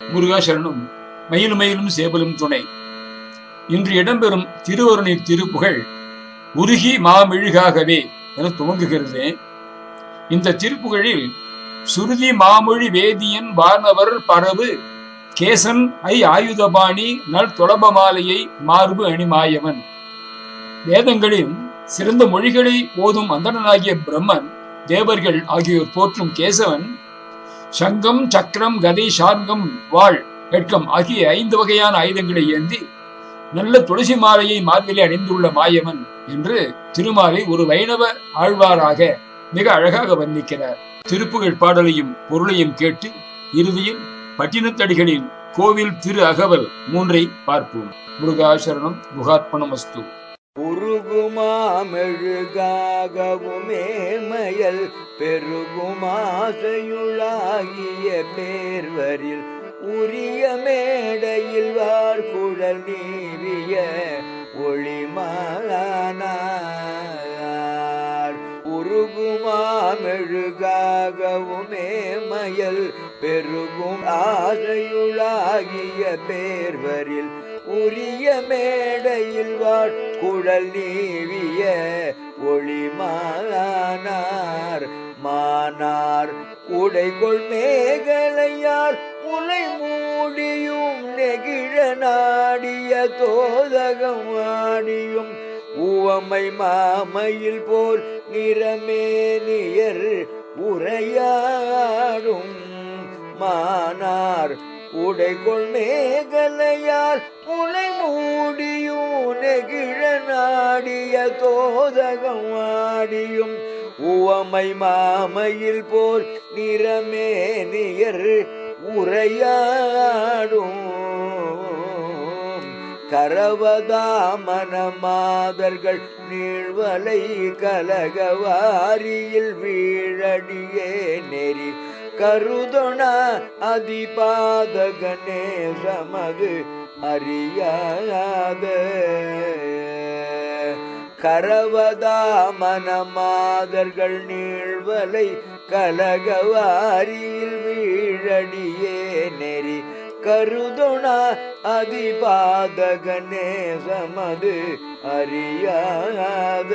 முருகாசரனும் மயிலும் மயிலும் சேவலும் துணை. இன்று இடம்பெறும் திருவருணின் திருப்புகழ் உருகி மாமெழுகாகவே என துவங்குகிறது. இந்த திருப்புகழில் சுருதி மாமொழி வேதியன் வானவர் பரவு கேசன் ஐ ஆயுதபாணி நல் தொலபமாலையை மார்பு அணிமாயவன். வேதங்களின் சிறந்த மொழிகளை ஓதும் அந்தணனாகிய பிரம்மன் தேவர்கள் ஆகியோர் போற்றும் கேசவன் சங்கம் சக்கரம் கதை சார்கம் வாழ் வெட்கம் ஆகிய ஐந்து வகையான ஆயுதங்களை ஏந்தி நல்ல துளசி மாலையை மார்பிலே அணிந்துள்ள மாயவன் என்று திருமாலை ஒரு வைணவ ஆழ்வாராக மிக அழகாக வர்ணிக்கிறார். திருப்புகழ் பாடலையும் பொருளையும் கேட்டு இறுதியில் பட்டினத்தடிகளின் கோவில் திரு அகவல் மூன்றை பார்ப்போம். முருகாசரணம் குகாத்மனமஸ்து உருகுமாமெழுகாகவுமே மயல் பெருகுமாசையுளாகிய பேர்வரில் உரிய மேடையில் வார்குழல் நீவிய ஒளிமானார் உருகுமாமெழுகாகவுமே மயல் பெருகும் ஆசையுளாகிய பேர்வரில் உரிய மேடையில் வாழ் குழல் நீவிய ஒளிமானார் மானார். உடைகொள் மேகலையார் முலை மூடியும் நெகிழ நாடிய தோதகம் ஆடியும். உவமை மாமையில் போல் நிறமேனியர் உரையாடும் மானார். உடைகொள் மேகலையார் முனை மூடியும் நெகிழ நாடிய தோதகம் ஆடியும். உவமை மாமையில் போல் நிறமேனியர் உரையாடும். கரவதாமனமாதர்கள் நீழ்வலை கலகவாரியில் வீழடியே நெறி. கருதொண அதிபாதகனே சமது அறியாத கரவதாமனமாதர்கள் நீழ்வலை கலகவாரியில் வீழடியே நெறி. கருதுணா அதிபாதகனே சமது அறியாத.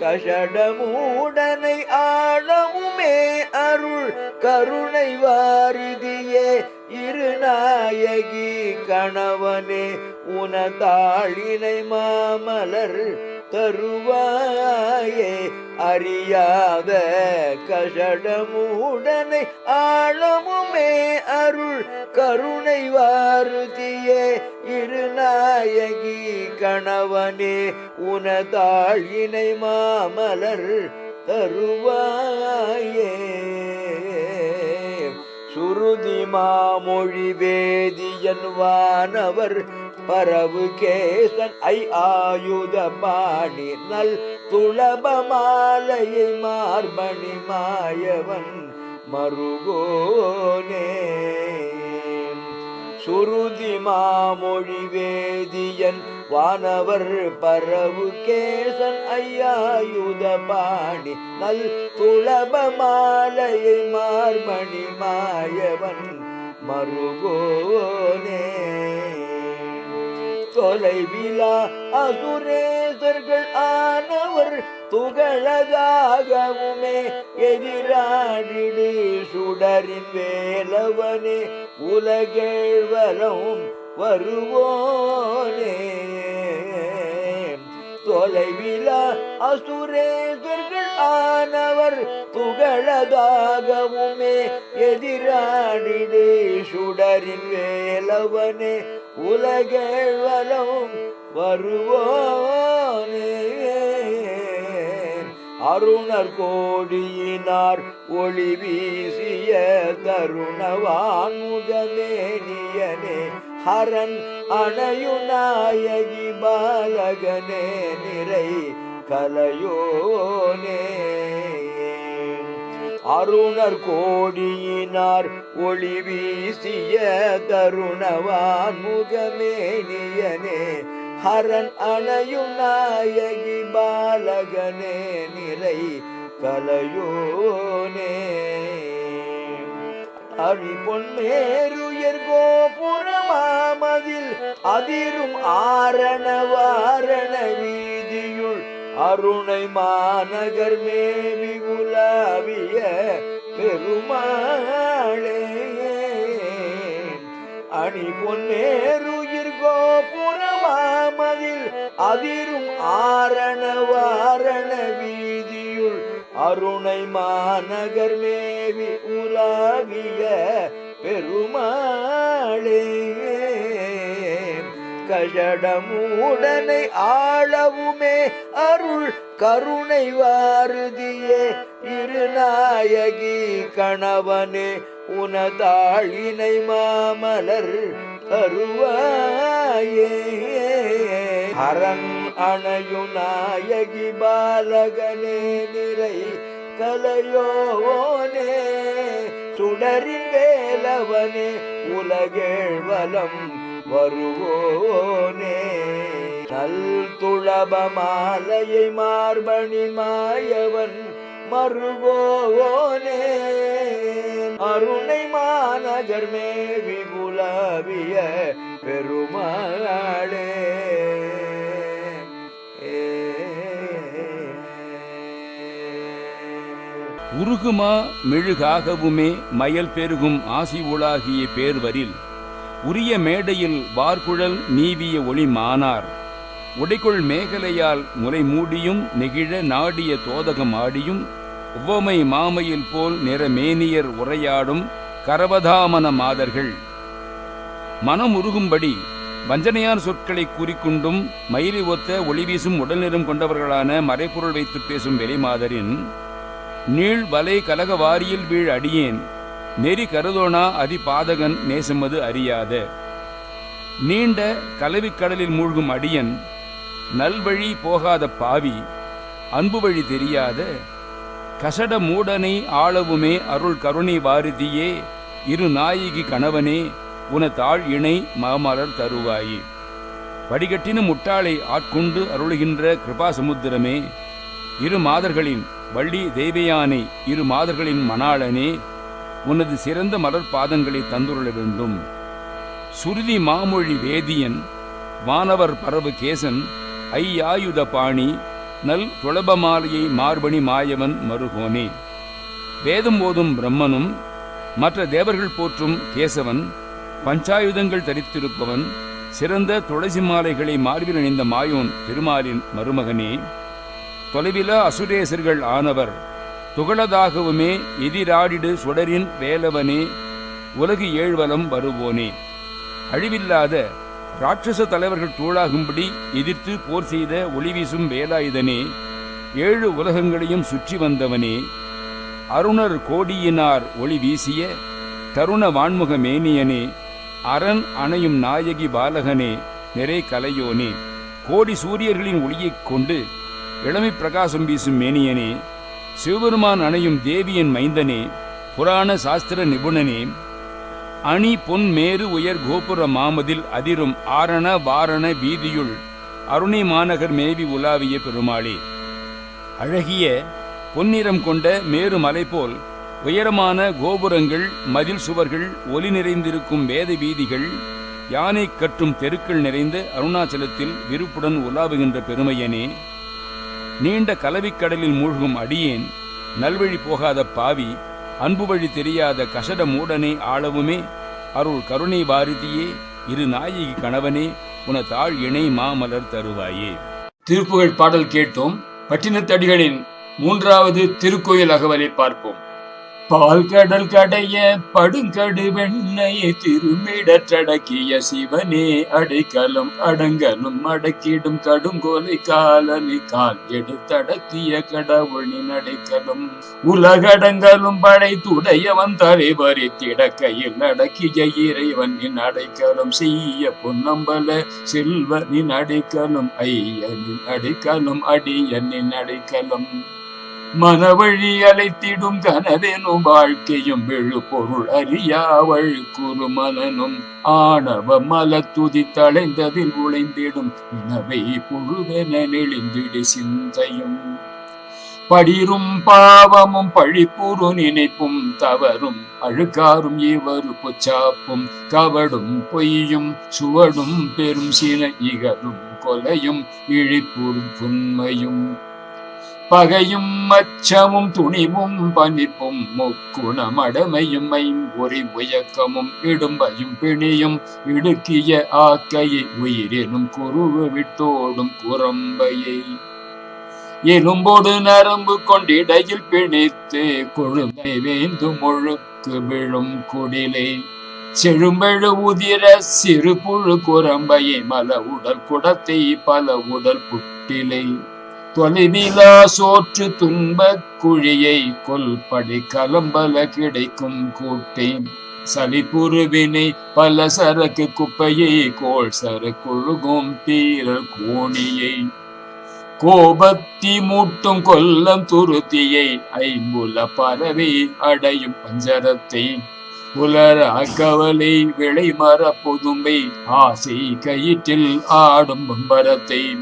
கஷடமூடனை ஆழமுமே அருள் கருணை வாரிதியே இருநாயகி கணவனே உனதாளினை மாமலர் தருவாயே. அறியாத கஷடமுடனை ஆழமுமே அருள் கருணை வாருதியே. இருநாயகி கணவனே உனதாழினை மாமலர் தருவாயே. சுருதி மாமொழி வேதியன் வானவர் பரவு கேசன் ஐ ஆயுத பாணி நல் துளப மாலையை மார்பணி மாயவன் மருகோனே. சுருதி மாமொழி வேதியன் வானவர் பரவு கேசன் ஐயாயுத பாணி நல் துளப மாலையை மார்பணி மாயவன் மருகோனே. தொலைவிலா அசுரேசர்கள் ஆனவர் துகளதாகவுமே எதிராடிடு சுடரின் வேலவனே உலகேழ்வலும் வருவோனே. தொலைவிலா அசுரேசர்கள் ஆனவர் துகளதாகவுமே எதிராடிடு சுடரின் வேலவனே உலகேழ்வலும் வருவோனே. அருணர் கோடியினார் ஒளி வீசிய தருணவான் முகமேனியனே ஹரன் அணையுநாயகி பாலகனே நிறை கலையோனே. அருணர் கோடியினார் ஒளி வீசிய தருணவான் முகமேனியனே ஹரன் அணையும் நாயகி பாலகனே நிறை கலையோனே. அரி பொன்மேருயர் கோபுரமாமதில் அதிரும் ஆரண வாரண வீதியுள் அருணை மாநகர் மேவி உலாவிய பெருமாளே. அணி பொன்னேருயிர் கோபுரமாமதில் அதிரும் ஆரண வாரண வீதியுள் அருணை மாநகர் மேவி உலாவிய பெருமாளே. கஷடமூடனை ஆளவுமே அருள் கருணை வாருதியே. இருநாயகி கணவனே உனதாழினை மாமலர் தருவாயே. அரண் அணையு நாயகி பாலகனே நிறை கலையோனே. சுடரின் வேலவனே உலகேழ்வலம் வருவோனே. நல் துளப மாலையை மார்பணி மாயவன் மறுவோனே. அருணை மாநகர் மேவி குலாவிய பெருமாளே. உருகுமா மெழுகாகவுமே மயல் பெருகும் ஆசி உலாகிய பேர்வரில் உரிய மேடையில் வார்குழல் நீவிய ஒளி மானார். உடைக்குள் மேகலையால் முறை மூடியும் நெகிழ நாடிய தோதகம் ஆடியும் உவமை மாமையில் போல் நிறமேனியர் உரையாடும் கரவதாமன மாதர்கள். மனம் உருகும்படி வஞ்சனையார் சொற்களை கூறிக்கொண்டும் மயிலை ஒத்த ஒளிவீசும் உடல்நிறம் கொண்டவர்களான மறைப்பொருள் வைத்து பேசும் வெளிமாதரின் நீள் வலை கலக வாரியில் வீழ் அடியேன் நெறி கருதோனா அதி பாதகன் நேசமது அறியாத. நீண்ட கலவிக்கடலில் மூழ்கும் அடியன் நல்வழி போகாத பாவி அன்பு வழி தெரியாத கசட மூடனை ஆளவுமே அருள் கருணை வாரிதியே இரு நாயகி கணவனே உன தாழ் இணை மாமலர் தருவாயே. வடிகட்டின முட்டாளை ஆட்கொண்டு அருளுகின்ற கிருபா சமுத்திரமே இரு மாதர்களின் வள்ளி தெய்வயானை இரு மாதர்களின் மணாளனே உனது சிறந்த மலர் பாதங்களை தந்துருள வேண்டும் சுருதி மாமொழி வேதியன் வானவர் பரவு கேசன் ஐயாயுத பாணி நல் துளபமாலையை மார்பணி மாயவன் மருகோனே வேதம் ஓதும் பிரம்மனும் மற்ற தேவர்கள் போற்றும் கேசவன் பஞ்சாயுதங்கள் தரித்திருப்பவன் சிறந்த துளசி மாலைகளை மார்பில் அணிந்த மாயோன் திருமாலின் மருமகனே. தொலைவிலா அசுரேசர்கள் ஆனவர் துகளதாகவுமே எதிராடிடு சுடரின் வேலவனே உலகு ஏழ்வலம் வருவோனே. அழிவில்லாத ராட்சச தலைவர்கள் தூளாகும்படி எதிர்த்து போர் செய்த ஒளிவீசும் வேலாயுதனே ஏழு உலகங்களையும் சுற்றி வந்தவனே. அருணர் கோடியினார் ஒளி வீசிய தருண வான்முக மேனியனே அரண் அணையும் நாயகி பாலகனே நிறை கலையோனே. கோடி சூரியர்களின் ஒளியைக் கொண்டு இளமை பிரகாசம் வீசும் மேனியனே சிவபெருமான் அணையும் தேவியின் மைந்தனே புராண சாஸ்திர நிபுணனே. அணி பொன் மேரு உயர் கோபுர மாமதில் அதிரும் ஆரண வாரண வீதியுள் அருணை மாநகர் மேவி உலாவிய பெருமாளே. அழகிய பொன்னிறம் கொண்ட மேரு மலை போல் உயரமான கோபுரங்கள் மதில் சுவர்கள் ஒலி நிறைந்திருக்கும் வேத வீதிகள் யானை கட்டும் தெருக்கள் நிறைந்த அருணாச்சலத்தில் விருப்புடன் உலாவுகின்ற பெருமையனே. நீண்ட கலவிக்கடலில் மூழ்கும் அடியேன் நல்வழி போகாத பாவி அன்பு வழி தெரியாத கசட மூடனே ஆளவுமே அருள் கருணை பாரதியே இரு நாயகி கணவனே உன தாழ் இணை மாமலர் தருவாயே. திருப்புகழ் பாடல் கேட்டோம். பட்டினத்தடிகளின் மூன்றாவது திருக்கோயில் அகவலை பார்ப்போம். பால் கடல் கடைய படுங்கடு வெண்ணையை திருமிடற்றடக்கிய சிவனே அடைக்கலம் அடங்கலும் அடக்கிடும் கடுங்கோலை காலனை கால் எடுத்தடக்கிய கடவுளின் அடைக்கலம். உலகடங்கலும் படைத்துடையவன் தலைவரி திடக்கையில் அடக்கிய இறைவனின் அடைக்கலம். செய்ய பொன்னம்பல செல்வனின் அடைக்கலம் ஐயனின் அடைக்கலம் அடியனின் அடைக்கலம். மனவழி அலைத்திடும் கனவெனும் வாழ்க்கையும் விழு பொருள் அறியாவள் குரு மனனும் ஆணவ மல துதி தளைந்ததில் உழைந்திடும் இனவை புழுவென நெளிந்திடு சிந்தையும். படிரும் பாவமும் பழிப்புறு நினைப்பும் தவறும் அழுக்காரும் இவரு பொச்சாப்பும் கவடும் பொய்யும் சுவடும் பெரும் சின இகரும் கொலையும் இழிப்புறும் புன்மையும். பகையும் அச்சமும் துணிவும் பனிப்பும் முக்குணமடமையும் அடமையும் ஐம்பொறி முயக்கமும் இடும்பையும் பிணியும் இடுக்கிய ஆக்கையை உயிரினும் குருவு விட்டோடும் குரம்பையை. எலும்போடு நரம்பு கொண்டிடையில் பிணித்து கொழுமை வேந்து முழுக்கு விழும் குடிலை. செழும்பெழு உதிர சிறு புழு குரம்பையை மல உடல் குடத்தை பல உடல் புட்டிலை. தொலைவிலா சோற்று துன்பக் குழியை கொல்படி கலம்பல கிடைக்கும் கூட்டேன் சலிப்புருவினை பல சரக்கு குப்பையை கோள் சர கொழுகும் தீரல் கோணியை. கோபத்தி மூட்டும் கொல்லம் துருத்தியை ஐம்புல பறவை அடையும் பஞ்சரத்தை. புலர அக்கவலை விளை மர புதுமை ஆசை கயிற்றில் ஆடும் பம்பரத்தை.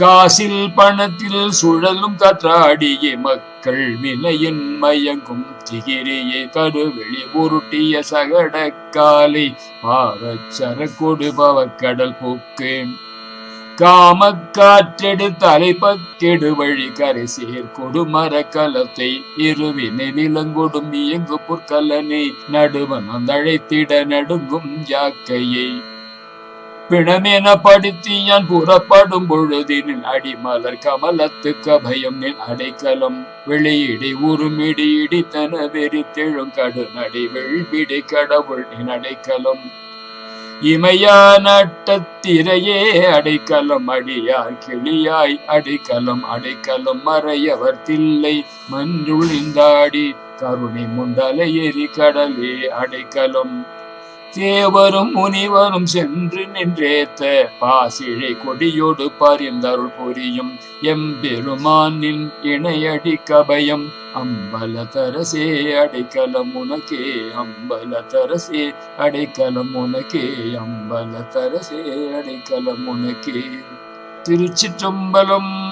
காசில் பணத்தில் சுழலும் கற்றாடிய மக்கள் விலையின் மயங்கும் திகிரியை கருவெளி உருட்டிய சகடக்காலை பாவச் கொடுபவ கடல் போக்கு. காமக்காற்றெடுத்து அலைப்பக்கெடு வழி கரை சேர் கொடுமர கலத்தை இருவினை விலங்கொடும் இயங்கு பொற்கலனை நடுவன் வந்தழைத்திட நடுங்கும் யாக்கையை. பிணமென படுத்தி யான் புறப்படும் பொழுதினில் அடிமலர் கமலத்துக்கு அபயம் நின் அடைக்கலம். வெளியிடி உருமிடி இடித்தன வெறித்தெழும் கடு நடை வெள்பிடை கடவுள் நின் அடைக்கலம். இமையா நட்டத்திரையே அடைக்கலம் அடியார் கிளியாய் அடைக்கலம் அடைக்கலம் மறையவர் தில்லை. மன்றுளிந்தாடி கருணை முண்டலை எரி கடலே அடைக்கலம். தேவரும் முனிவரும் சென்று நின்றேத்த பாசிழை கொடியோடு பரிந்தருள் புரியும். எம்பெருமானின் இணையடி கபயம் அம்பல தரசே அடைக்கலம் உனக்கே அம்பல தரசே அடைக்கலம் உனக்கே அம்பல தரசே அடைக்கலம் உனக்கே. திருச்சிற்றம்பலம்